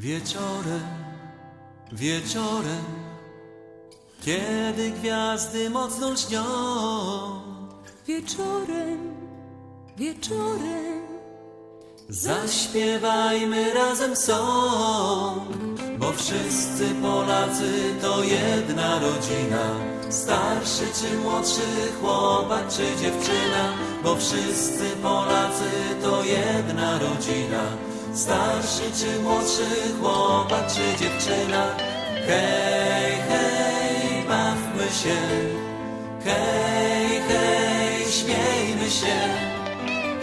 Wieczorem, wieczorem, kiedy gwiazdy mocno lśnią, Wieczorem, wieczorem, zaśpiewajmy razem song, bo wszyscy Polacy to jedna rodzina. Starszy czy młodszy chłopak czy dziewczyna, bo wszyscy Polacy to jedna rodzina. Starszy czy młodszy chłopak czy dziewczyna, hej, hej, bawmy się, hej, hej, śmiejmy się.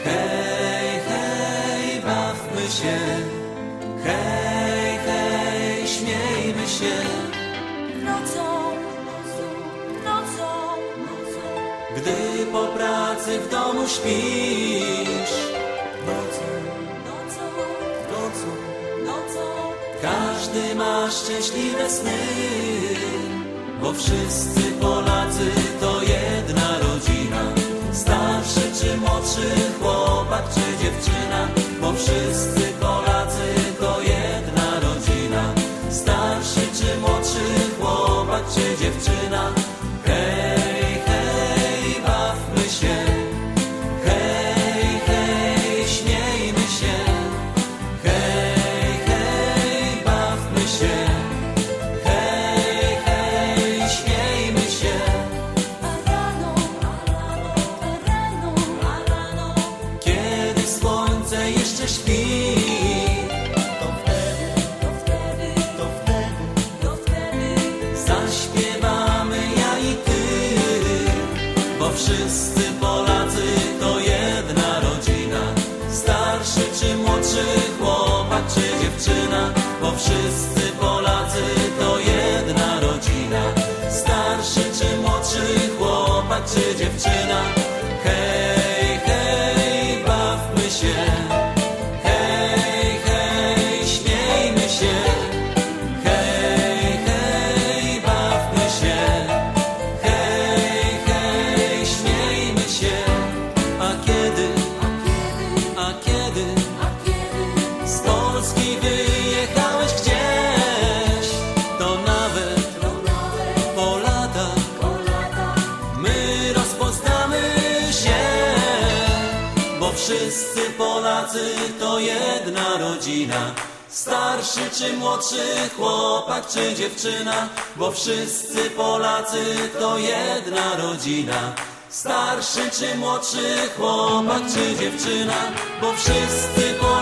Hej, hej, bawmy się. Hej, hej, śmiejmy się. nocą, nocą, Gdy po pracy w domu śpisz. Szczęśliwe sny, bo wszyscy Polacy to jedna rodzina. Starszy czy młodszy chłopak czy dziewczyna, wszyscy Polacy to jedna rodzina. Starszy czy młodszy chłopak czy dziewczyna, bo wszyscy Polacy to jedna rodzina. Starszy czy młodszy chłopak czy dziewczyna, hej, Polski wyjechałeś gdzieś, to nawet po latach, my rozpoznamy się, bo wszyscy Polacy to jedna rodzina. Starszy czy młodszy chłopak czy dziewczyna, bo wszyscy Polacy to jedna rodzina. Starszy czy młodszy chłopak czy dziewczyna, bo wszyscy Polacy